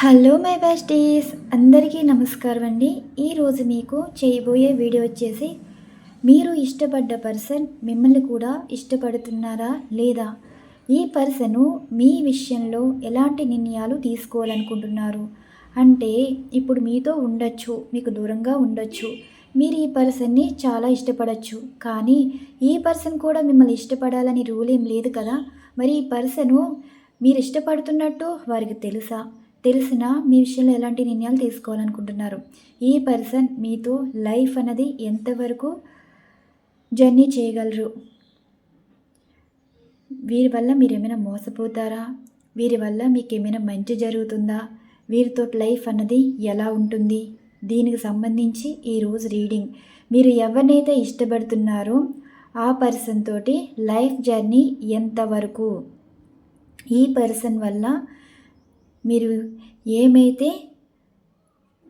Hello my besties అందరికీ నమస్కారం అండి. ఈరోజు మీకు చేయబోయే వీడియో వచ్చేసి మీరు ఇష్టపడ్డ పర్సన్ మిమ్మల్ని కూడా ఇష్టపడుతున్నారా లేదా? ఈ పర్సను మీ విషయంలో ఎలాంటి నిర్ణయాలు తీసుకోవాలనుకుంటున్నారు? అంటే ఇప్పుడు మీతో ఉండొచ్చు మీకు దూరంగా ఉండొచ్చు. మీరు ఈ పర్సన్ని చాలా ఇష్టపడచ్చు. కానీ ఈ పర్సన్ కూడా మిమ్మల్ని ఇష్టపడాలని రూల్ ఏం లేదు కదా? మరి ఈ పర్సను మీరు ఇష్టపడుతున్నట్టు వారికి తెలుసా? తెలిసినా మీ విషయంలో ఎలాంటి నిర్ణయాలు తీసుకోవాలనుకుంటున్నారు? ఈ పర్సన్ మీతో లైఫ్ అన్నది ఎంతవరకు జర్నీ చేయగలరు? వీరి వల్ల మీరు ఏమైనా మోసపోతారా? వీరి వల్ల మీకు ఏమైనా మంచి జరుగుతుందా? వీరితో లైఫ్ అన్నది ఎలా ఉంటుంది? దీనికి సంబంధించి ఈరోజు రీడింగ్. మీరు ఎవరినైతే ఇష్టపడుతున్నారో ఆ పర్సన్ తోటి లైఫ్ జర్నీ ఎంతవరకు? ఈ పర్సన్ వల్ల మీరు ఏమైతే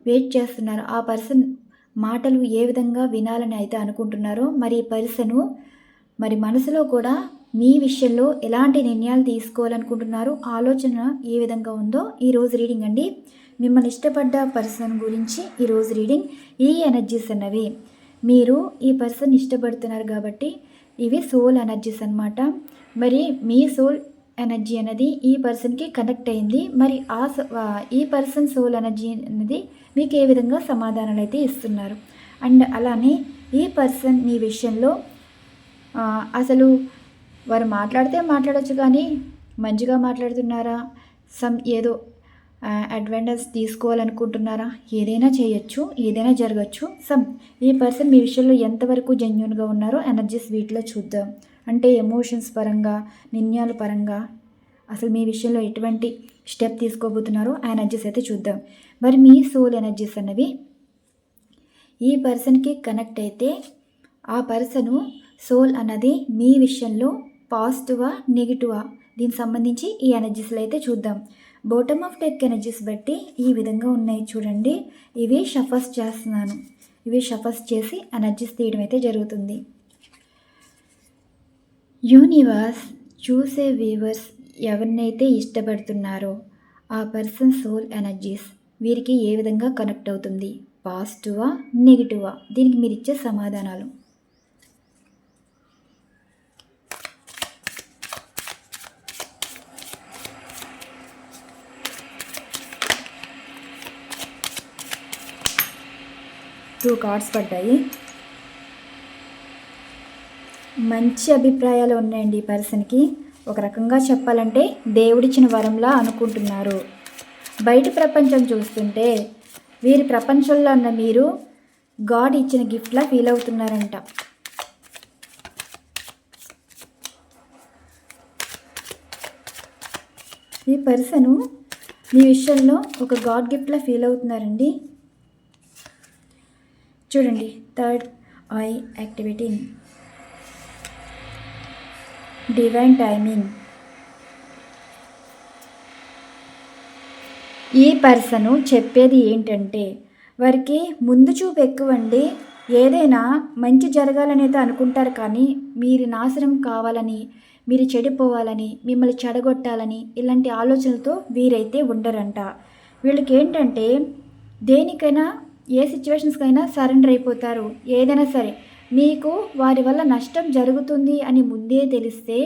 వెయిట్ చేస్తున్నారో ఆ పర్సన్ మాటలు ఏ విధంగా వినాలని అయితే అనుకుంటున్నారో మరి పర్సను మరి మనసులో కూడా మీ విషయంలో ఎలాంటి నిర్ణయాలు తీసుకోవాలనుకుంటున్నారో ఆలోచన ఏ విధంగా ఉందో ఈరోజు రీడింగ్ అండి. మిమ్మల్ని ఇష్టపడ్డ పర్సన్ గురించి ఈరోజు రీడింగ్ ఈ ఎనర్జీస్ అన్నవి. మీరు ఈ పర్సన్ ఇష్టపడుతున్నారు కాబట్టి ఇవి సోల్ ఎనర్జీస్ అన్నమాట. మరి మీ సోల్ ఎనర్జీ అనేది ఈ పర్సన్కి కనెక్ట్ అయింది. మరి ఆ ఈ పర్సన్ సోల్ ఎనర్జీ అనేది మీకు ఏ విధంగా సమాధానాలు అయితే ఇస్తున్నారు? అండ్ అలానే ఈ పర్సన్ మీ విషయంలో అసలు వారు మాట్లాడితే మాట్లాడచ్చు కానీ మంచిగా మాట్లాడుతున్నారా? సమ్ ఏదో అడ్వాంటేజ్ తీసుకోవాలనుకుంటున్నారా? ఏదైనా చేయొచ్చు ఏదైనా జరగచ్చు. సమ్ ఈ పర్సన్ మీ విషయంలో ఎంతవరకు జెన్యున్గా ఉన్నారో ఎనర్జీస్ వీటిలో చూద్దాం. అంటే ఎమోషన్స్ పరంగా నిర్ణయాల పరంగా అసలు మీ విషయంలో ఎటువంటి స్టెప్ తీసుకోబోతున్నారో ఆ ఎనర్జీస్ అయితే చూద్దాం. మరి మీ సోల్ ఎనర్జీస్ అన్నవి ఈ పర్సన్కి కనెక్ట్ అయితే ఆ పర్సను సోల్ అన్నది మీ విషయంలో పాజిటివా నెగిటివా దీనికి సంబంధించి ఈ ఎనర్జీస్లో అయితే చూద్దాం. బాటమ్ ఆఫ్ టెక్ ఎనర్జీస్ బట్టి ఈ విధంగా ఉన్నాయి చూడండి. ఇవి షఫర్స్ చేస్తున్నాను. ఇవి షఫర్స్ చేసి ఎనర్జీస్ తీయడం అయితే జరుగుతుంది. యూనివర్స్ చూసే వీవర్స్ ఎవరినైతే ఇష్టపడుతున్నారో ఆ పర్సన్ సోల్ ఎనర్జీస్ వీరికి ఏ విధంగా కనెక్ట్ అవుతుంది? పాజిటివా నెగిటివా? దీనికి మీరు ఇచ్చే సమాధానాలు. టూ కార్డ్స్ పడ్డాయి. మంచి అభిప్రాయాలు ఉన్నాయండి ఈ పర్సన్కి. ఒక రకంగా చెప్పాలంటే దేవుడిచ్చిన వరంలా అనుకుంటున్నారు. బయట ప్రపంచం చూస్తుంటే వీరి ప్రపంచంలో ఉన్న మీరు గాడ్ ఇచ్చిన గిఫ్ట్లా ఫీల్ అవుతున్నారంట. ఈ పర్సను మీ విషయంలో ఒక గాడ్ గిఫ్ట్లా ఫీల్ అవుతున్నారండి? చూడండి. Third eye activity divine timing. ఈ పర్సను చెప్పేది ఏంటంటే వారికి ముందు చూపు ఎక్కువండి. ఏదైనా మంచి జరగాలని అయితే అనుకుంటారు కానీ మీరు నాశనం కావాలని మీరు చెడిపోవాలని మిమ్మల్ని చెడగొట్టాలని ఇలాంటి ఆలోచనలతో వీరైతే ఉండరంట. వీళ్ళకి ఏంటంటే దేనికైనా ఏ సిచ్యువేషన్స్కైనా సరెండర్ అయిపోతారు. ఏదైనా సరే మీకు వారి వల్ల నష్టం జరుగుతుంది అని ముందే తెలిస్తే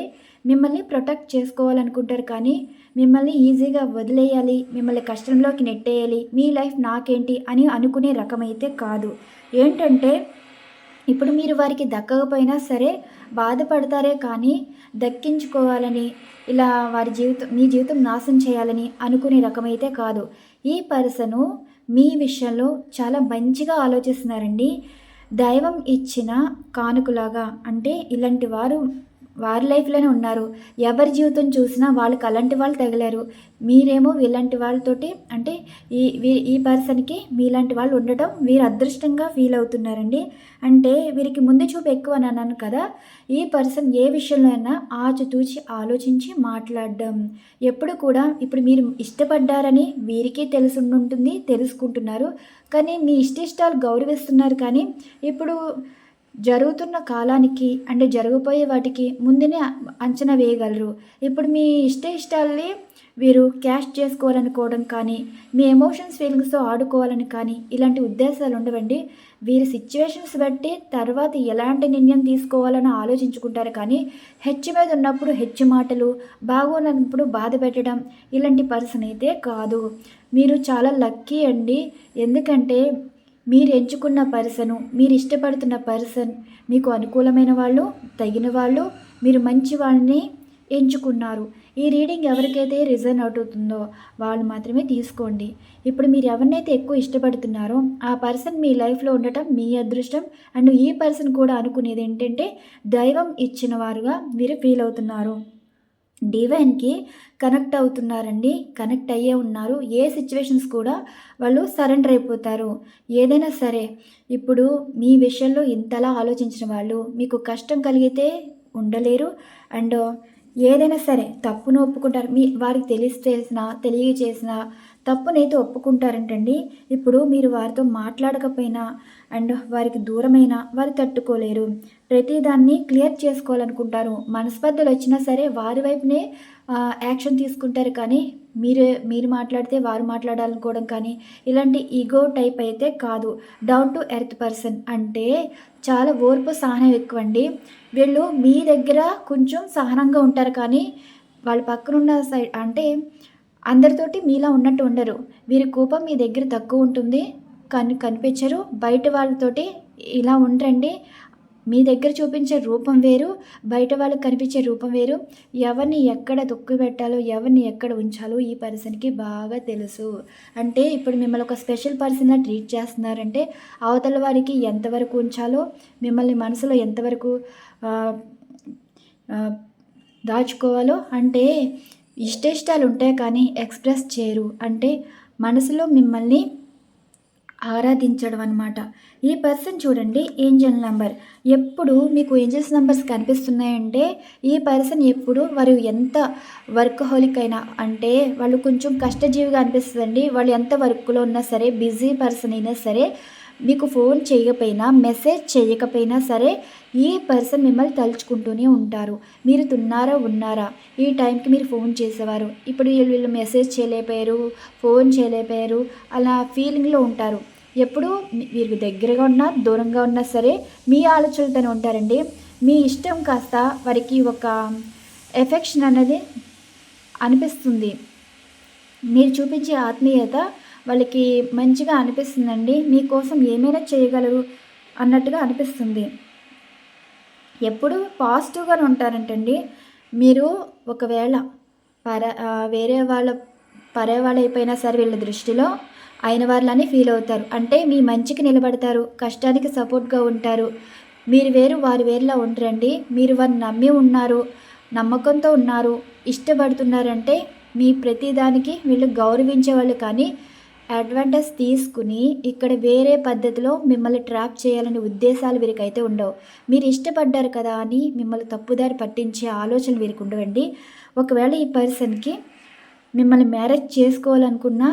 మిమ్మల్ని ప్రొటెక్ట్ చేసుకోవాలనుకుంటారు కానీ మిమ్మల్ని ఈజీగా వదిలేయాలి మిమ్మల్ని కష్టంలోకి నెట్టేయాలి మీ లైఫ్ నాకేంటి అని అనుకునే రకమైతే కాదు. ఏంటంటే ఇప్పుడు మీరు వారికి దక్కకపోయినా సరే బాధపడతారే కానీ దక్కించుకోవాలని ఇలా వారి జీవితం మీ జీవితం నాశనం చేయాలని అనుకునే రకమైతే కాదు. ఈ పర్సను మీ విషయంలో చాలా మంచిగా ఆలోచిస్తున్నారండి. దైవం ఇచ్చిన కానుకలాగా అంటే ఇలాంటి వారు వారి లైఫ్లోనే ఉన్నారు. ఎవరి జీవితం చూసినా వాళ్ళకి అలాంటి వాళ్ళు తగిలారు. మీరేమో వీలాంటి వాళ్ళతోటి అంటే ఈ వీ- ఈ పర్సన్కి మీలాంటి వాళ్ళు ఉండటం వీరు అదృష్టంగా ఫీల్ అవుతున్నారండి. అంటే వీరికి ముందు చూపు ఎక్కువ అని అన్నాను కదా ఈ పర్సన్ ఏ విషయంలో అయినా ఆచితూచి ఆలోచించి మాట్లాడడం. ఎప్పుడు కూడా ఇప్పుడు మీరు ఇష్టపడ్డారని వీరికే తెలిసి ఉంటుంది తెలుసుకుంటున్నారు. కానీ మీ ఇష్టిష్టాలు గౌరవిస్తున్నారు కానీ ఇప్పుడు జరుగుతున్న కాలానికి అంటే జరగబోయే వాటికి ముందునే అంచనా వేయగలరు. ఇప్పుడు మీ ఇష్ట ఇష్టాలని వీరు క్యాష్ చేసుకోవాలనుకోవడం కానీ మీ ఎమోషన్స్ ఫీలింగ్స్తో ఆడుకోవాలని కానీ ఇలాంటి ఉద్దేశాలు ఉండవండి వీరి సిచ్యువేషన్స్ బట్టి తర్వాత ఎలాంటి నిర్ణయం తీసుకోవాలని ఆలోచించుకుంటారు కానీ హెచ్చు మీద ఉన్నప్పుడు హెచ్చు మాటలు బాగున్నప్పుడు బాధ పెట్టడం ఇలాంటి పర్సన్ అయితే కాదు. మీరు చాలా లక్కీ అండి. ఎందుకంటే మీరు ఎంచుకున్న పర్సను మీరు ఇష్టపడుతున్న పర్సన్ మీకు అనుకూలమైన వాళ్ళు తగిన వాళ్ళు మీరు మంచి వాళ్ళని ఎంచుకున్నారు. ఈ రీడింగ్ ఎవరికైతే రిజన్ అవుట్ అవుతుందో వాళ్ళు మాత్రమే తీసుకోండి. ఇప్పుడు మీరు ఎవరినైతే ఎక్కువ ఇష్టపడుతున్నారో ఆ పర్సన్ మీ లైఫ్లో ఉండటం మీ అదృష్టం. అండ్ ఈ పర్సన్ కూడా అనుకునేది ఏంటంటే దైవం ఇచ్చిన వారుగా మీరు ఫీల్ అవుతున్నారు. డివైన్కి కనెక్ట్ అవుతున్నారండి. కనెక్ట్ అయ్యే ఉన్నారు. ఏ సిచ్యువేషన్స్ కూడా వాళ్ళు సరెండర్ అయిపోతారు. ఏదైనా సరే ఇప్పుడు మీ విషయంలో ఇంతలా ఆలోచించిన వాళ్ళు మీకు కష్టం కలిగితే ఉండలేరు. అండ్ ఏదైనా సరే తప్పును ఒప్పుకుంటారు. మీ వారికి తెలియచేసిన తెలియచేసిన తప్పునైతే ఒప్పుకుంటారంటండి. ఇప్పుడు మీరు వారితో మాట్లాడకపోయినా అండ్ వారికి దూరమైనా వారు తట్టుకోలేరు. ప్రతిదాన్ని క్లియర్ చేసుకోవాలనుకుంటారు. మనస్పర్ధలు వచ్చినా సరే వారి వైపునే యాక్షన్ తీసుకుంటారు కానీ మీరు మీరు మాట్లాడితే వారు మాట్లాడాలనుకోవడం కానీ ఇలాంటి ఈగో టైప్ అయితే కాదు. డౌన్ టు ఎర్త్ పర్సన్ అంటే చాలా ఓర్పు సహనం ఎక్కువ అండి వీళ్ళు మీ దగ్గర కొంచెం సహనంగా ఉంటారు కానీ వాళ్ళ పక్కనున్న సైడ్ అంటే అందరితోటి మీలా ఉన్నట్టు ఉండరు. వీరి కోపం మీ దగ్గర తక్కువ ఉంటుంది. కని కనిపించరు. బయట వాళ్ళతోటి ఇలా ఉండరండి. మీ దగ్గర చూపించే రూపం వేరు బయట వాళ్ళకి కనిపించే రూపం వేరు. ఎవరిని ఎక్కడ తొక్కు పెట్టాలో ఎవరిని ఎక్కడ ఉంచాలో ఈ పర్సన్కి బాగా తెలుసు. అంటే ఇప్పుడు మిమ్మల్ని ఒక స్పెషల్ పర్సన్లా ట్రీట్ చేస్తున్నారంటే అవతల వారికి ఎంతవరకు ఉంచాలో మిమ్మల్ని మనసులో ఎంతవరకు దాచుకోవాలో అంటే ఇష్టయిష్టాలు ఉంటాయి కానీ ఎక్స్ప్రెస్ చేయరు. అంటే మనసులో మిమ్మల్ని ఆరాధించడం అనమాట ఈ పర్సన్ చూడండి ఏంజల్ నెంబర్ ఎప్పుడు మీకు ఏంజల్స్ నెంబర్స్ కనిపిస్తున్నాయంటే ఈ పర్సన్ ఎప్పుడు వారు ఎంత వర్క్ హోలిక్ అయినా అంటే వాళ్ళు కొంచెం కష్టజీవిగా అనిపిస్తుందండి. వాళ్ళు ఎంత వర్క్లో ఉన్నా సరే బిజీ పర్సన్ అయినా సరే మీకు ఫోన్ చేయకపోయినా మెసేజ్ చేయకపోయినా సరే ఈ పర్సన్ మిమ్మల్ని తలుచుకుంటూనే ఉంటారు. మీరు తిన్నారా ఉన్నారా? ఈ టైంకి మీరు ఫోన్ చేసేవారు. ఇప్పుడు వీళ్ళు మెసేజ్ చేయలేకపోయారు ఫోన్ చేయలేకపోయారు అలా ఫీలింగ్లో ఉంటారు. ఎప్పుడు వీరికి దగ్గరగా ఉన్నా దూరంగా ఉన్నా సరే మీ ఆలోచనలతోనే ఉంటారండి. మీ ఇష్టం కాస్త వారికి ఒక ఎఫెక్షన్ అనేది అనిపిస్తుంది. మీరు చూపించే ఆత్మీయత వాళ్ళకి మంచిగా అనిపిస్తుందండి. మీకోసం ఏమైనా చేయగలరు అన్నట్టుగా అనిపిస్తుంది. ఎప్పుడు పాజిటివ్గానే ఉంటారంటండి. మీరు ఒకవేళ పర వేరే వాళ్ళ పరే వాళ్ళైపోయినా సరే వీళ్ళ దృష్టిలో అయిన వాళ్ళని ఫీల్ అవుతారు. అంటే మీ మంచికి నిలబడతారు కష్టానికి సపోర్ట్గా ఉంటారు. మీరు వేరు వారు వేరులా ఉండరండి. మీరు వారిని నమ్మి ఉన్నారు నమ్మకంతో ఉన్నారు ఇష్టపడుతున్నారంటే మీ ప్రతిదానికి వీళ్ళు గౌరవించే వాళ్ళు కానీ అడ్వాంటేజ్ తీసుకుని ఇక్కడ వేరే పద్ధతిలో మిమ్మల్ని ట్రాప్ చేయాలనే ఉద్దేశాలు వీరికైతే ఉండవు. మీరు ఇష్టపడ్డారు కదా అని మిమ్మల్ని తప్పుదారి పట్టించే ఆలోచనలు వీరికి ఉండవండి. ఒకవేళ ఈ పర్సన్కి మిమ్మల్ని మ్యారేజ్ చేసుకోవాలనుకున్నా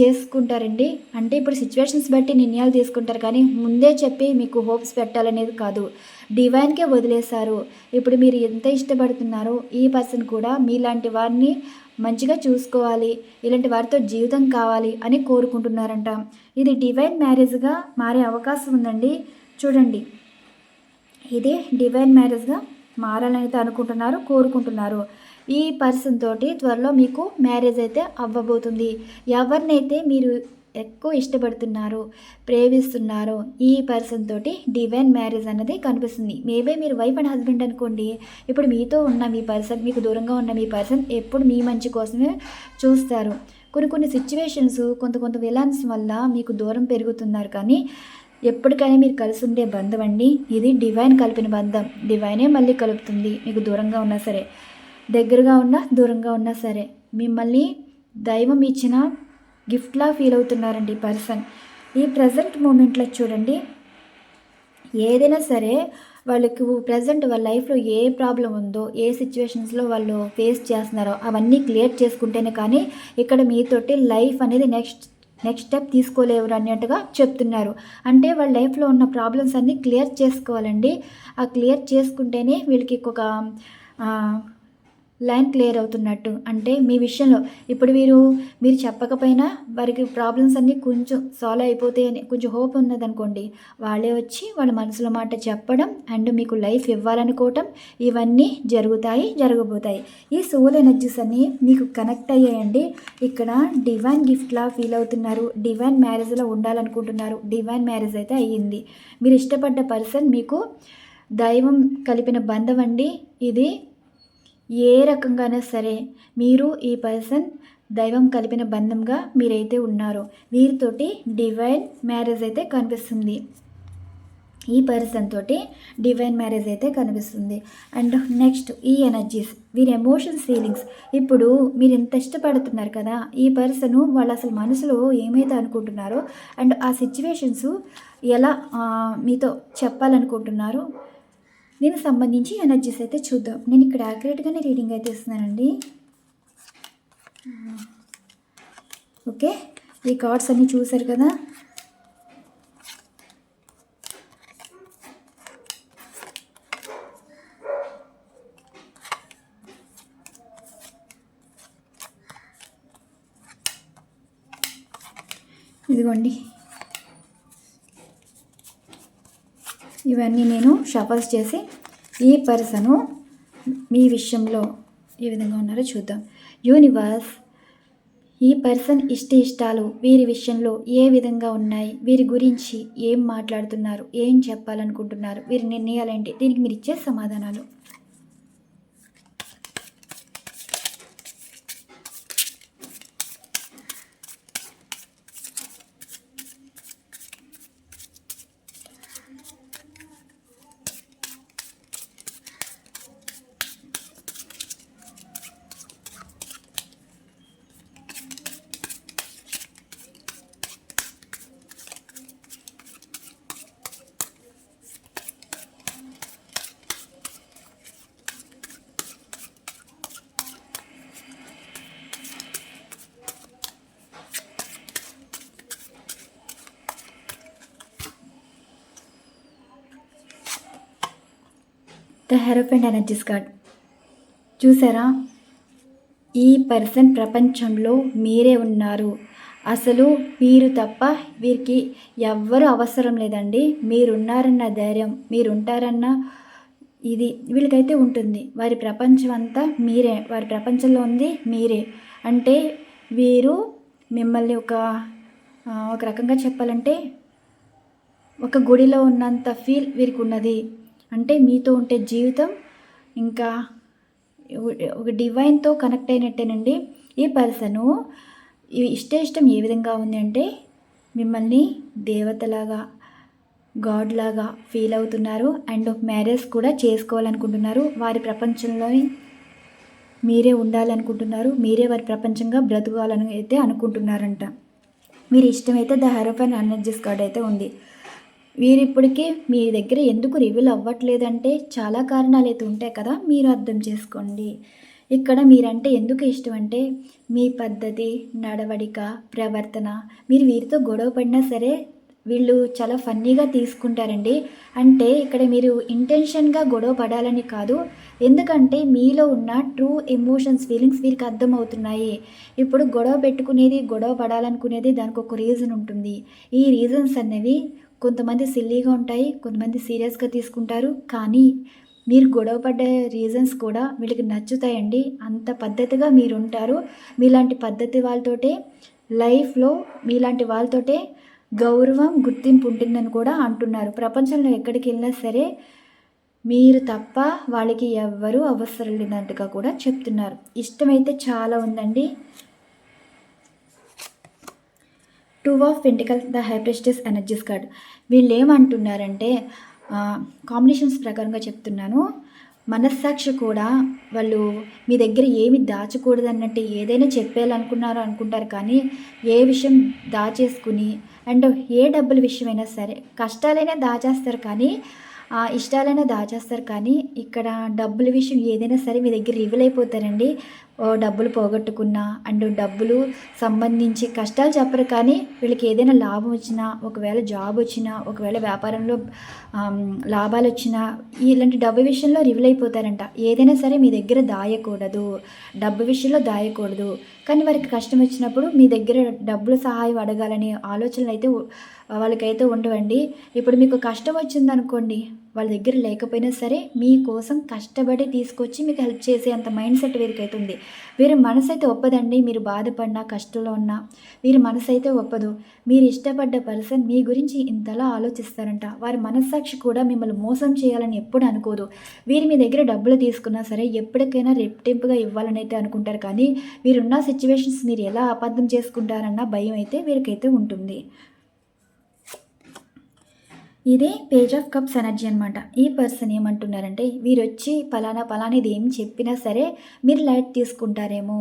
చేసుకుంటారండి. అంటే ఇప్పుడు సిచ్యువేషన్స్ బట్టి నిర్ణయాలు తీసుకుంటారు. కానీ ముందే చెప్పి మీకు హోప్స్ పెట్టాలనేది కాదు. డివైన్కే వదిలేశారు. ఇప్పుడు మీరు ఎంత ఇష్టపడుతున్నారో ఈ పర్సన్ కూడా మీలాంటి వారిని మంచిగా చూసుకోవాలి. ఇలాంటి వారితో జీవితం కావాలి అని కోరుకుంటున్నారంట. ఇది డివైన్ మ్యారేజ్గా మారే అవకాశం ఉందండి. చూడండి. ఇది డివైన్ మ్యారేజ్గా మారాలని అనుకుంటున్నారు కోరుకుంటున్నారు. ఈ పర్సన్ తోటి త్వరలో మీకు మ్యారేజ్ అయితే అవ్వబోతుంది. ఎవరినైతే మీరు ఎక్కువ ఇష్టపడుతున్నారో ప్రేమిస్తున్నారో ఈ పర్సన్ తోటి డివైన్ మ్యారేజ్ అన్నది కనిపిస్తుంది. మేబీ మీరు వైఫ్ అండ్ హస్బెండ్ అనుకోండి. ఇప్పుడు మీతో ఉన్న మీ పర్సన్ మీకు దూరంగా ఉన్న మీ పర్సన్ ఎప్పుడు మీ మంచి కోసమే చూస్తారు. కొన్ని కొన్ని సిచ్యువేషన్స్ కొంత కొంత విలాన్స్ వల్ల మీకు దూరం పెరుగుతున్నారు. కానీ ఎప్పటికైనా మీరు కలిసి ఉండే బంధం అండి. ఇది డివైన్ కలిపిన బంధం. డివైనే మళ్ళీ కలుపుతుంది. మీకు దూరంగా ఉన్నా సరే. దగ్గరగా ఉన్నా దూరంగా ఉన్నా సరే. మిమ్మల్ని దైవం ఇచ్చిన గిఫ్ట్లా ఫీల్ అవుతున్నారండి పర్సన్. ఈ ప్రజెంట్ మూమెంట్లో చూడండి. ఏదైనా సరే వాళ్ళకు ప్రజెంట్ వాళ్ళ లైఫ్లో ఏ ప్రాబ్లం ఉందో ఏ సిచ్యువేషన్స్లో వాళ్ళు ఫేస్ చేస్తున్నారో అవన్నీ క్లియర్ చేసుకుంటేనే కానీ ఇక్కడ మీతోటి లైఫ్ అనేది నెక్స్ట్ నెక్స్ట్ స్టెప్ తీసుకోలేరు అన్నట్టుగా చెప్తున్నారు. అంటే వాళ్ళ లైఫ్లో ఉన్న ప్రాబ్లమ్స్ అన్నీ క్లియర్ చేసుకోవాలండి. ఆ క్లియర్ చేసుకుంటేనే వీళ్ళకి ఒక లైన్ క్లియర్ అవుతున్నట్టు. అంటే మీ విషయంలో ఇప్పుడు మీరు మీరు చెప్పకపోయినా వారికి ప్రాబ్లమ్స్ అన్నీ కొంచెం సాల్వ్ అయిపోతాయని కొంచెం హోప్ ఉన్నదనుకోండి. వాళ్ళే వచ్చి వాళ్ళ మనసులో మాట చెప్పడం అండ్ మీకు లైఫ్ ఇవ్వాలనుకోవటం ఇవన్నీ జరుగుతాయి జరగబోతాయి. ఈ సోల్ ఎనర్జీస్ అన్నీ మీకు కనెక్ట్ అయ్యాయండి. ఇక్కడ డివైన్ గిఫ్ట్లా ఫీల్ అవుతున్నారు. డివైన్ మ్యారేజ్లో ఉండాలనుకుంటున్నారు. డివైన్ మ్యారేజ్ అయితే అయ్యింది. మీరు ఇష్టపడ్డ పర్సన్ మీకు దైవం కలిపిన బంధం అండి. ఇది ఏ రకంగానే సరే మీరు ఈ పర్సన్ దైవం కలిపిన బంధంగా మీరైతే ఉన్నారో. వీరితోటి డివైన్ మ్యారేజ్ అయితే కనిపిస్తుంది. ఈ పర్సన్ తోటి డివైన్ మ్యారేజ్ అయితే కనిపిస్తుంది. అండ్ నెక్స్ట్ ఈ ఎనర్జీస్ వీరి ఎమోషన్స్ ఫీలింగ్స్. ఇప్పుడు మీరు ఎంత ఇష్టపడుతున్నారు కదా ఈ పర్సన్ వాళ్ళు అసలు మనసులో ఏమైతే అనుకుంటున్నారో అండ్ ఆ సిచ్యువేషన్స్ ఎలా మీతో చెప్పాలనుకుంటున్నారో దీనికి సంబంధించి ఎనర్జీస్ అయితే చూద్దాం. నేను ఇక్కడ యాక్యురేట్గానే రీడింగ్ అయితే ఇస్తున్నానండి. ఓకే? ఈ కార్డ్స్ అన్నీ చూసారు కదా? ఇదిగోండి. ఇవన్నీ నేను షఫల్స్ చేసి ఈ పర్సను మీ విషయంలో ఏ విధంగా ఉన్నారో చూద్దాం. యూనివర్స్ ఈ పర్సన్ ఇష్ట ఇష్టాలు వీరి విషయంలో ఏ విధంగా ఉన్నాయి? వీరి గురించి ఏం మాట్లాడుతున్నారు? ఏం చెప్పాలనుకుంటున్నారు? వీరి నిర్ణయాలేంటి దీనికి మీరు ఇచ్చే సమాధానాలు. ద హెరోఫెంట్ ఎనర్జీస్ కార్డ్ చూసారా? ఈ పర్సన్ ప్రపంచంలో మీరే ఉన్నారు. అసలు మీరు తప్ప వీరికి ఎవ్వరు అవసరం లేదండి. మీరున్నారన్న ధైర్యం మీరుంటారన్న ఇది వీళ్ళకైతే ఉంటుంది. వారి ప్రపంచం అంతా మీరే వారి ప్రపంచంలో ఉంది మీరే. అంటే వీరు మిమ్మల్ని ఒక ఒక రకంగా చెప్పాలంటే ఒక గుడిలో ఉన్నంత ఫీల్ వీరికి ఉన్నది అంటే మీతో ఉంటే జీవితం ఇంకా ఒక డివైన్తో కనెక్ట్ అయినట్టేనండి. ఈ పర్సను ఈ ఇష్ట ఇష్టం ఏ విధంగా ఉంది అంటే మిమ్మల్ని దేవతలాగా గాడ్ లాగా ఫీల్ అవుతున్నారు అండ్ మ్యారేజ్ కూడా చేసుకోవాలనుకుంటున్నారు. వారి ప్రపంచంలోని మీరే ఉండాలనుకుంటున్నారు. మీరే వారి ప్రపంచంగా బ్రతకాలని అయితే అనుకుంటున్నారంట. మీరు ఇష్టమైతే ద హెరోఫన్ ఎనర్జీస్ కార్డ్ అయితే ఉంది. వీరు మీ దగ్గర ఎందుకు రివీల్ అవ్వట్లేదంటే చాలా కారణాలు అయితే ఉంటాయి కదా మీరు అర్థం చేసుకోండి. ఇక్కడ మీరంటే ఎందుకు ఇష్టం అంటే మీ పద్ధతి నడవడిక ప్రవర్తన మీరు వీరితో గొడవ పడినా సరే వీళ్ళు చాలా ఫన్నీగా తీసుకుంటారండి. అంటే ఇక్కడ మీరు ఇంటెన్షన్గా గొడవ పడాలని కాదు ఎందుకంటే మీలో ఉన్న ట్రూ ఎమోషన్స్ ఫీలింగ్స్ వీరికి అర్థమవుతున్నాయి. ఇప్పుడు గొడవ పెట్టుకునేది గొడవ పడాలనుకునేది దానికి ఒక రీజన్ ఉంటుంది. ఈ రీజన్స్ అనేవి కొంతమంది సిల్లీగా ఉంటాయి కొంతమంది సీరియస్గా తీసుకుంటారు. కానీ మీరు గొడవ పడ్డ రీజన్స్ కూడా వీళ్ళకి నచ్చుతాయండి. అంత పద్ధతిగా మీరు ఉంటారు. మీలాంటి పద్ధతి వాళ్ళతోటే లైఫ్లో మీలాంటి వాళ్ళతోటే గౌరవం గుర్తింపు ఉంటుందని కూడా అంటున్నారు. ప్రపంచంలో ఎక్కడికి వెళ్ళినా సరే మీరు తప్ప వాళ్ళకి ఎవ్వరూ అవసరం లేనట్టుగా కూడా చెప్తున్నారు. ఇష్టమైతే చాలా ఉందండి. Two of pentacles the high priestess energies card వీళ్ళు ఏమంటున్నారంటే కాంబినేషన్స్ ప్రకారంగా చెప్తున్నాను. మనస్సాక్షి కూడా వాళ్ళు మీ దగ్గర ఏమి దాచకూడదు అన్నట్టు ఏదైనా చెప్పేయాలనుకున్నారో అనుకుంటారు కానీ ఏ విషయం దాచేసుకుని అండ్ ఏ డబ్బుల విషయమైనా సరే కష్టాలైనా దాచేస్తారు కానీ ఇష్టాలైనా దాచేస్తారు కానీ ఇక్కడ డబ్బుల విషయం ఏదైనా సరే మీ దగ్గర రివీల్ అయిపోతారండి. డబ్బులు పోగొట్టుకున్నా అండ్ డబ్బులు సంబంధించి కష్టాలు చెప్పరు కానీ వీళ్ళకి ఏదైనా లాభం వచ్చినా ఒకవేళ జాబ్ వచ్చినా ఒకవేళ వ్యాపారంలో లాభాలు వచ్చినా ఇలాంటి డబ్బు విషయంలో రివీల్ అయిపోతారంట. ఏదైనా సరే మీ దగ్గర దాయకూడదు డబ్బు విషయంలో దాయకూడదు. కానీ వారికి కష్టం వచ్చినప్పుడు మీ దగ్గర డబ్బులు సహాయం అడగాలనే ఆలోచనలు అయితే వాళ్ళకైతే ఉండవండి. ఇప్పుడు మీకు కష్టం వచ్చిందనుకోండి వాళ్ళ దగ్గర లేకపోయినా సరే మీకోసం కష్టపడి తీసుకొచ్చి మీకు హెల్ప్ చేసే అంత మైండ్ సెట్ వీరికైతే ఉంది. వీరి మనసు అయితే ఒప్పదండి. మీరు బాధపడినా కష్టంలో ఉన్నా వీరి మనసు అయితే ఒప్పదు. మీరు ఇష్టపడ్డ పర్సన్ మీ గురించి ఇంతలా ఆలోచిస్తారంట. వారి మనస్సాక్షి కూడా మిమ్మల్ని మోసం చేయాలని ఎప్పుడు అనుకోదు. వీరు మీ దగ్గర డబ్బులు తీసుకున్నా సరే ఎప్పటికైనా రెప్టింపుగా ఇవ్వాలని అయితే అనుకుంటారు. కానీ వీరున్న సిచ్యువేషన్స్ మీరు ఎలా అబద్ధం చేసుకుంటారన్న భయం అయితే వీరికైతే ఉంటుంది. ఇదే పేజ్ ఆఫ్ కప్స్ ఎనర్జీ అనమాట ఈ పర్సన్ ఏమంటున్నారంటే వీరు వచ్చి పలానా పలానాది ఏం చెప్పినా సరే మీరు లైట్ తీసుకుంటారేమో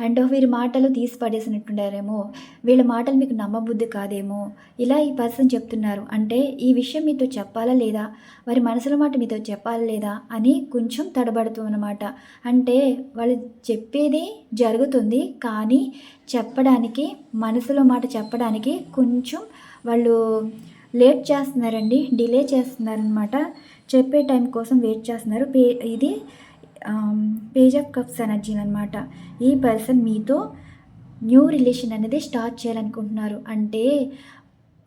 అండ్ వీరి మాటలు తీసి పడేసినట్టున్నారేమో వీళ్ళ మాటలు మీకు నమ్మబుద్ధి కాదేమో ఇలా ఈ పర్సన్ చెప్తున్నారు. అంటే ఈ విషయం మీతో చెప్పాలా లేదా? వారి మనసుల మాట మీతో చెప్పాలా లేదా? అని కొంచెం తడబడుతుందన్నమాట అంటే వాళ్ళు చెప్పేది జరుగుతుంది కానీ చెప్పడానికి మనసులో మాట చెప్పడానికి కొంచెం వాళ్ళు లేట్ చేస్తున్నారండి డిలే చేస్తున్నారనమాట చెప్పే టైం కోసం వెయిట్ చేస్తున్నారు. పే ఇది పేజ్ ఆఫ్ కప్స్ ఎనర్జీ అనమాట ఈ పర్సన్ మీతో న్యూ రిలేషన్ అనేది స్టార్ట్ చేయాలనుకుంటున్నారు. అంటే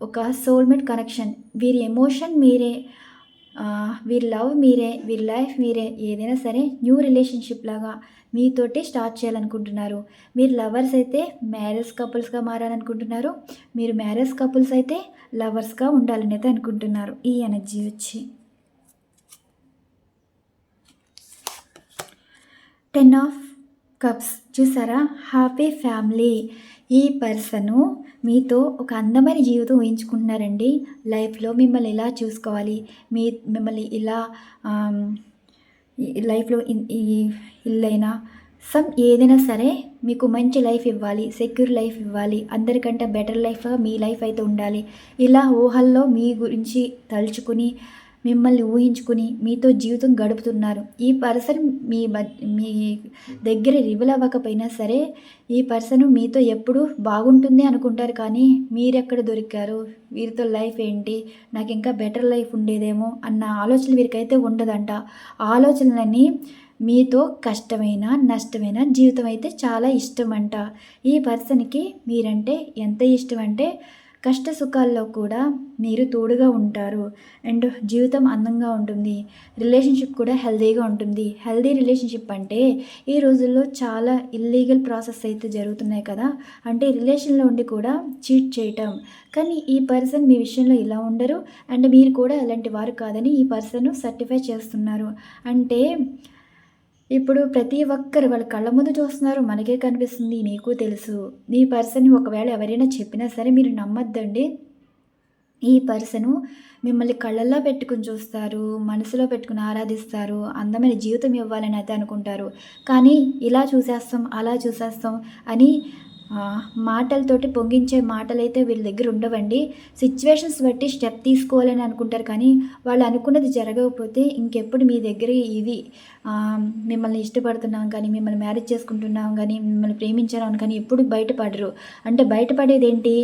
ఒక సోల్మేట్ కనెక్షన్. వీరి ఎమోషన్ మీరే వీరి లవ్ మీరే వీరి లైఫ్ మీరే ఏదైనా సరే న్యూ రిలేషన్షిప్ లాగా మీతోటి స్టార్ట్ చేయాలనుకుంటున్నారు. మీరు లవర్స్ అయితే మ్యారేజ్ కపుల్స్గా మారాలనుకుంటున్నారు. మీరు మ్యారేజ్ కపుల్స్ అయితే లవర్స్గా ఉండాలని అయితే అనుకుంటున్నారు. ఈ ఎనర్జీ వచ్చి. Ten of cups. చూసారా? Happy family. ఈ పర్సను మీతో ఒక అందమైన జీవితం ఊహించుకుంటున్నారండి. లైఫ్లో మిమ్మల్ని ఇలా చూసుకోవాలి? మీ మిమ్మల్ని ఇలా ఈ లైఫ్లో ఇల్లైనా సమ్ ఏదైనా సరే మీకు మంచి లైఫ్ ఇవ్వాలి సెక్యూర్ లైఫ్ ఇవ్వాలి అందరికంటే బెటర్ లైఫ్ మీ లైఫ్ అయితే ఉండాలి. ఇలా ఊహల్లో మీ గురించి తలుచుకుని మిమ్మల్ని ఊహించుకుని మీతో జీవితం గడుపుతున్నారు. ఈ పర్సన్ మీ మీ దగ్గర రివీల్ అవ్వకపోయినా సరే ఈ పర్సన్ మీతో ఎప్పుడు బాగుంటుంది అనుకుంటారు కానీ మీరెక్కడ దొరికారు? వీరితో లైఫ్ ఏంటి? నాకు ఇంకా బెటర్ లైఫ్ ఉండేదేమో అన్న ఆలోచన వీరికైతే ఉండదంట. ఆలోచనలన్నీ మీతో కష్టమైన నష్టమైన జీవితం అయితే చాలా ఇష్టం అంట ఈ పర్సన్కి మీరంటే ఎంత ఇష్టం అంటే కష్ట సుఖాల్లో కూడా మీరు తోడుగా ఉంటారు. అండ్ జీవితం అందంగా ఉంటుంది. రిలేషన్షిప్ కూడా హెల్తీగా ఉంటుంది. హెల్తీ రిలేషన్షిప్ అంటే ఈ రోజుల్లో చాలా ఇల్లీగల్ ప్రాసెస్ అయితే జరుగుతున్నాయి కదా. అంటే రిలేషన్లో ఉండి కూడా చీట్ చేయటం. కానీ ఈ పర్సన్ మీ విషయంలో ఇలా ఉండరు. అండ్ మీరు కూడా అలాంటి వారు కాదని ఈ పర్సన్ సర్టిఫై చేస్తున్నారు. అంటే ఇప్పుడు ప్రతి ఒక్కరు వాళ్ళ కళ్ళ ముందు చూస్తున్నారు. మనకే కనిపిస్తుంది. మీకు తెలుసు. నీ పర్సన్ ఒకవేళ ఎవరైనా చెప్పినా సరే మీరు నమ్మొద్దండి. ఈ పర్సను మిమ్మల్ని కళ్ళల్లో పెట్టుకుని చూస్తారు. మనసులో పెట్టుకుని ఆరాధిస్తారు. అందమైన జీవితం ఇవ్వాలని అయితే అనుకుంటారు. కానీ ఇలా చూసేస్తాం అలా చూసేస్తాం అని మాటలతోటి పొంగించే మాటలైతే వీళ్ళ దగ్గర ఉండవండి. సిచ్యువేషన్స్ బట్టి స్టెప్ తీసుకోవాలని అనుకుంటారు కానీ వాళ్ళు అనుకున్నది జరగకపోతే ఇంకెప్పుడు మీ దగ్గర ఇది మిమ్మల్ని ఇష్టపడుతున్నాం కానీ మిమ్మల్ని మ్యారేజ్ చేసుకుంటున్నాం కానీ మిమ్మల్ని ప్రేమించాం కానీ ఎప్పుడు బయటపడరు. అంటే బయటపడేది ఏంటి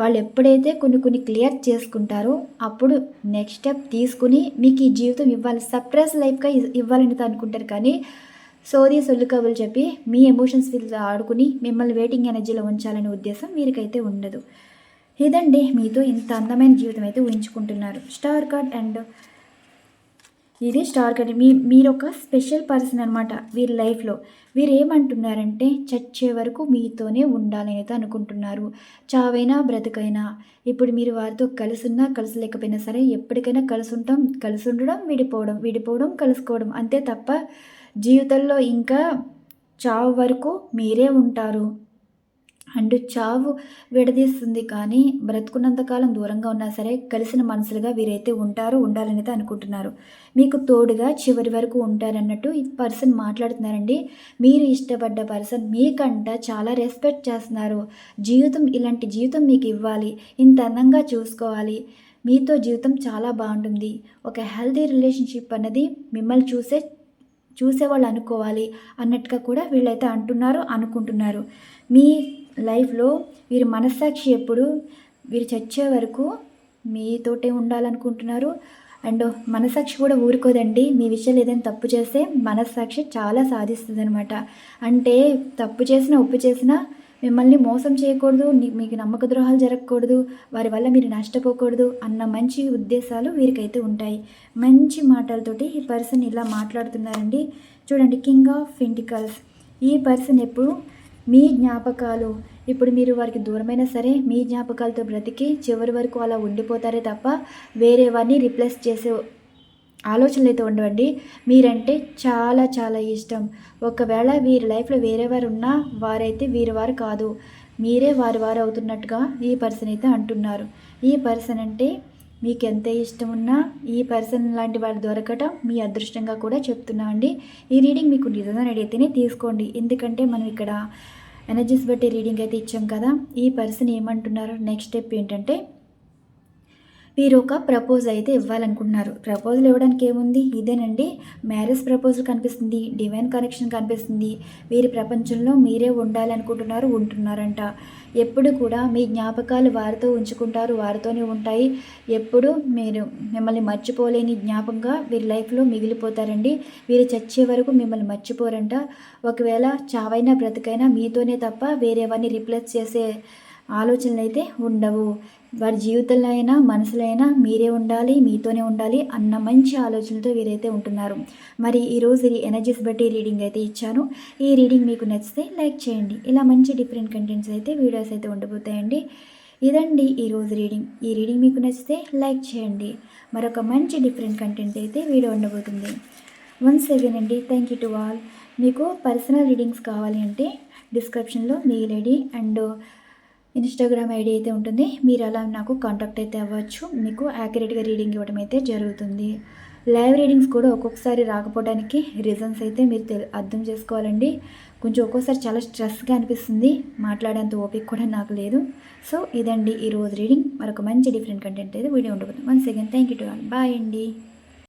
వాళ్ళు ఎప్పుడైతే కొన్ని కొన్ని క్లియర్ చేసుకుంటారో అప్పుడు నెక్స్ట్ స్టెప్ తీసుకుని మీకు ఈ జీవితం ఇవ్వాలి. సర్ప్రైజ్ లైఫ్గా ఇవ్వాలని అనుకుంటారు కానీ సోది సొల్లు కబులు చెప్పి మీ ఎమోషన్స్ ఫీల్ ఆడుకుని మిమ్మల్ని వెయిటింగ్ ఎనర్జీలో ఉంచాలనే ఉద్దేశం వీరికైతే ఉండదు. ఇదండి మీతో ఇంత అందమైన జీవితం అయితే ఊహించుకుంటున్నారు. స్టార్ కార్డ్ అండ్ ఇది స్టార్ కార్డ్. మీ మీరు ఒక స్పెషల్ పర్సన్ అనమాట వీరి లైఫ్లో వీరు ఏమంటున్నారంటే చచ్చే వరకు మీతోనే ఉండాలనేది అనుకుంటున్నారు. చావైనా బ్రతకైనా. ఇప్పుడు మీరు వారితో కలిసి కలిసి లేకపోయినా సరే ఎప్పటికైనా కలిసి ఉంటాం కలిసి ఉండడం విడిపోవడం విడిపోవడం కలుసుకోవడం అంతే తప్ప జీవితంలో ఇంకా చావు వరకు మీరే ఉంటారు. అండ్ చావు విడదీస్తుంది కానీ బ్రతుకున్నంతకాలం దూరంగా ఉన్నా సరే కలిసిన మనసులుగా వీరైతే ఉంటారు ఉండాలని అనుకుంటున్నారు. మీకు తోడుగా చివరి వరకు ఉంటారన్నట్టు ఈ పర్సన్ మాట్లాడుతున్నారండి. మీరు ఇష్టపడ్డ పర్సన్ మీకంట చాలా రెస్పెక్ట్ చేస్తున్నారు. జీవితం ఇలాంటి జీవితం మీకు ఇవ్వాలి. ఇంత అందంగా చూసుకోవాలి. మీతో జీవితం చాలా బాగుంటుంది. ఒక హెల్తీ రిలేషన్షిప్ అన్నది మిమ్మల్ని చూసే చూసేవాళ్ళు అనుకోవాలి అన్నట్టుగా కూడా వీళ్ళైతే అంటున్నారు అనుకుంటున్నారు. మీ లైఫ్లో వీరి మనస్సాక్షి ఎప్పుడు? వీరు చచ్చే వరకు మీతోటే ఉండాలనుకుంటున్నారు. అండ్ మనసాక్షి కూడా ఊరుకోదండి. మీ విషయాలు ఏదైనా తప్పు చేస్తే మనస్సాక్షి చాలా సాధిస్తుంది అనమాట అంటే తప్పు చేసినా ఒప్పు చేసినా మిమ్మల్ని మోసం చేయకూడదు మీకు నమ్మక ద్రోహాలు జరగకూడదు వారి వల్ల మీరు నష్టపోకూడదు అన్న మంచి ఉద్దేశాలు వీరికైతే ఉంటాయి. మంచి మాటలతోటి ఈ పర్సన్ ఇలా మాట్లాడుతున్నారండి. చూడండి కింగ్ ఆఫ్ ఫింటికల్స్ ఈ పర్సన్ ఎప్పుడు మీ జ్ఞాపకాలు ఇప్పుడు మీరు వారికి దూరమైనా సరే మీ జ్ఞాపకాలతో బ్రతికి చివరి వరకు అలా ఉండిపోతారే తప్ప వేరే వారిని రిప్లేస్ చేసే ఆలోచనలు అయితే ఉండవండి. మీరంటే చాలా చాలా ఇష్టం. ఒకవేళ వీరి లైఫ్లో వేరే వారు ఉన్నా వారైతే వీరి వారు కాదు. మీరే వారి వారు అవుతున్నట్టుగా ఈ పర్సన్ అయితే అంటున్నారు. ఈ పర్సన్ అంటే మీకు ఎంత ఇష్టం ఉన్నా ఈ పర్సన్ లాంటి వాళ్ళు దొరకటం మీ అదృష్టంగా కూడా చెప్తున్నా అండి. ఈ రీడింగ్ మీకు నిజంగా అయితేనే తీసుకోండి. ఎందుకంటే మనం ఇక్కడ ఎనర్జీస్ బట్టి రీడింగ్ అయితే ఇచ్చాం కదా. ఈ పర్సన్ ఏమంటున్నారు నెక్స్ట్ స్టెప్ ఏంటంటే మీరు ఒక ప్రపోజ్ అయితే ఇవ్వాలనుకుంటున్నారు. ప్రపోజల్ ఇవ్వడానికి ఏముంది? ఇదేనండి. మ్యారేజ్ ప్రపోజల్ కనిపిస్తుంది. డివైన్ కనెక్షన్ కనిపిస్తుంది. వీరి ప్రపంచంలో మీరే ఉండాలనుకుంటున్నారు ఉంటున్నారంట. ఎప్పుడు కూడా మీ జ్ఞాపకాలు వారితో ఉంచుకుంటారు వారితోనే ఉంటాయి. ఎప్పుడు మీరు మిమ్మల్ని మర్చిపోలేని జ్ఞాపకంగా వీరి లైఫ్లో మిగిలిపోతారండి. వీరు చచ్చే వరకు మిమ్మల్ని మర్చిపోరంట. ఒకవేళ చావైనా బ్రతికైనా మీతోనే తప్ప వేరేవన్నీ రిప్లేస్ చేసే ఆలోచనలు అయితే ఉండవు. వారి జీవితంలో అయినా మనసులో అయినా మీరే ఉండాలి మీతోనే ఉండాలి అన్న మంచి ఆలోచనలతో వీరైతే ఉంటున్నారు. మరి ఈరోజు ఈ ఎనర్జీస్ బట్టి రీడింగ్ అయితే ఇచ్చాను. ఈ రీడింగ్ మీకు నచ్చితే లైక్ చేయండి. ఇలా మంచి డిఫరెంట్ కంటెంట్స్ అయితే వీడియోస్ అయితే ఉండబోతాయండి. ఇదండి ఈరోజు రీడింగ్ ఈ రీడింగ్ మీకు నచ్చితే లైక్ చేయండి. మరొక మంచి డిఫరెంట్ కంటెంట్ అయితే వీడియో ఉండబోతుంది. వన్స్ అగైన్ అండి థ్యాంక్ యూ టు ఆల్ మీకు పర్సనల్ రీడింగ్స్ కావాలి అంటే డిస్క్రిప్షన్లో mail ID and Instagram ID అయితే ఉంటుంది. మీరు అలా నాకు కాంటాక్ట్ అయితే అవ్వచ్చు. మీకు యాక్యురేట్గా రీడింగ్ ఇవ్వడం అయితే జరుగుతుంది. లైవ్ రీడింగ్స్ కూడా ఒక్కొక్కసారి రాకపోవడానికి రీజన్స్ అయితే మీరు తెల్- అర్థం చేసుకోవాలండి. కొంచెం ఒక్కోసారి చాలా స్ట్రెస్గా అనిపిస్తుంది. మాట్లాడేంత ఓపిక కూడా నాకు లేదు. సో ఇదండి ఈరోజు రీడింగ్. మరొక మంచి డిఫరెంట్ కంటెంట్ అయితే వీడియో ఉండబోతుంది once again thank you to all. Bye అండి.